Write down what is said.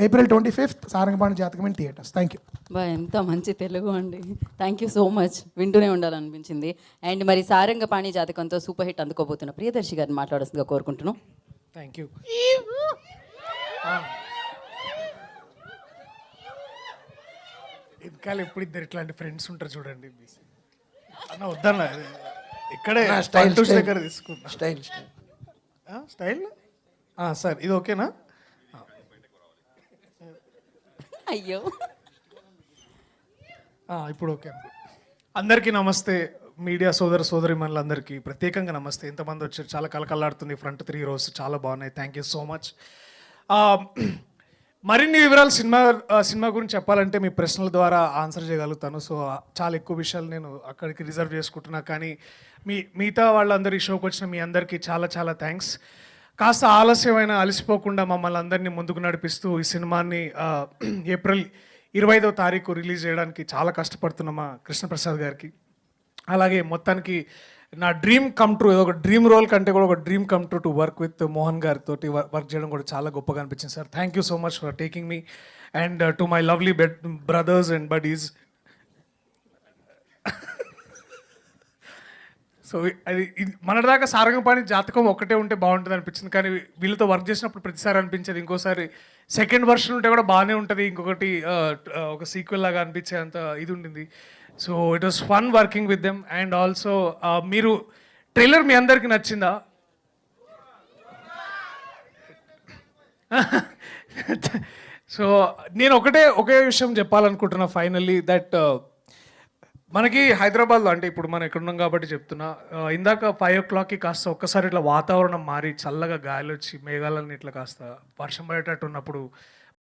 April twenty fifth Sarangapani జాతకం in theatres thank you బా ఎంత మంచి తెలుగు అండి. థ్యాంక్ యూ సో మచ్ వింటూనే ఉండాలనిపించింది. అండ్ మరి సారంగపాణి జాతకంతో సూపర్ హిట్ అందుకోబోతున్న ప్రియదర్శి గారిని మాట్లాడాల్సిందిగా కోరుకుంటున్నాం. థ్యాంక్ యూ ఇంకా ఎప్పుడు ఇద్దరు ఇట్లాంటి ఫ్రెండ్స్ ఉంటారు చూడండి. అన్న వద్దన్న. ఇక్కడే స్టైల్ దగ్గర తీసుకున్నా. స్టైల్ స్టైల్ ఆ, స్టైల్ ఆ, సార్. ఇది ఓకేనా? అయ్యో. ఇప్పుడు ఓకే. అందరికీ నమస్తే. మీడియా సోదర సోదరి మనలందరికీ ప్రత్యేకంగా నమస్తే. ఎంతమంది వచ్చారు చాలా కలకలాడుతుంది ఫ్రంట్ త్రీ రోస్ చాలా బాగున్నాయి. థ్యాంక్ యూ సో మచ్ మరిన్ని వివరాలు సినిమా సినిమా గురించి చెప్పాలంటే మీ ప్రశ్నల ద్వారా ఆన్సర్ చేయగలుగుతాను. సో చాలా ఎక్కువ విషయాలు నేను అక్కడికి రిజర్వ్ చేసుకుంటున్నా. కానీ మీ మిగతా వాళ్ళందరి షోకి వచ్చిన మీ అందరికీ చాలా చాలా థ్యాంక్స్ కాస్త ఆలస్యమైన అలసిపోకుండా మమ్మల్ని అందరినీ ముందుకు నడిపిస్తూ ఈ సినిమాని ఏప్రిల్ ఇరవై ఐదో తారీఖు రిలీజ్ చేయడానికి చాలా కష్టపడుతున్న మా కృష్ణప్రసాద్ గారికి. అలాగే మొత్తానికి నా డ్రీమ్ కమ్ ట్రూ ఏదో ఒక డ్రీమ్ రోల్ కంటే కూడా ఒక dream come true to work with Mohan గారితో వర్క్ చేయడం కూడా చాలా గొప్పగా అనిపించింది sir. Thank you so much for taking me and to my lovely bed brothers and buddies so అది ఇది- మనదాకా సారంగపాణి జాతకం ఒకటే ఉంటే బాగుంటుంది అనిపించింది. కానీ వీళ్ళతో వర్క్ చేసినప్పుడు ప్రతిసారి అనిపించేది. ఇంకోసారి సెకండ్ వర్షన్ ఉంటే కూడా బాగానే ఉంటుంది. ఇంకొకటి ఒక సీక్వెల్ లాగా అనిపించే అంత ఇది ఉండింది. So it was fun working with them and also మీరు ట్రైలర్ మీ అందరికి నచ్చిందా? సో నేను ఒకటే ఒకే విషయం చెప్పాలనుకుంటున్నా ఫైనల్లీ దట్ మనకి హైదరాబాద్లో అంటే ఇప్పుడు మనం ఎక్కడున్నాం కాబట్టి చెప్తున్నా ఇందాక ఫైవ్ ఓ క్లాక్కి కాస్త ఒక్కసారి ఇట్లా వాతావరణం మారి చల్లగా గాలి వచ్చి మేఘాలన్నీ ఇట్లా కాస్త వర్షం పడేటట్టు ఉన్నప్పుడు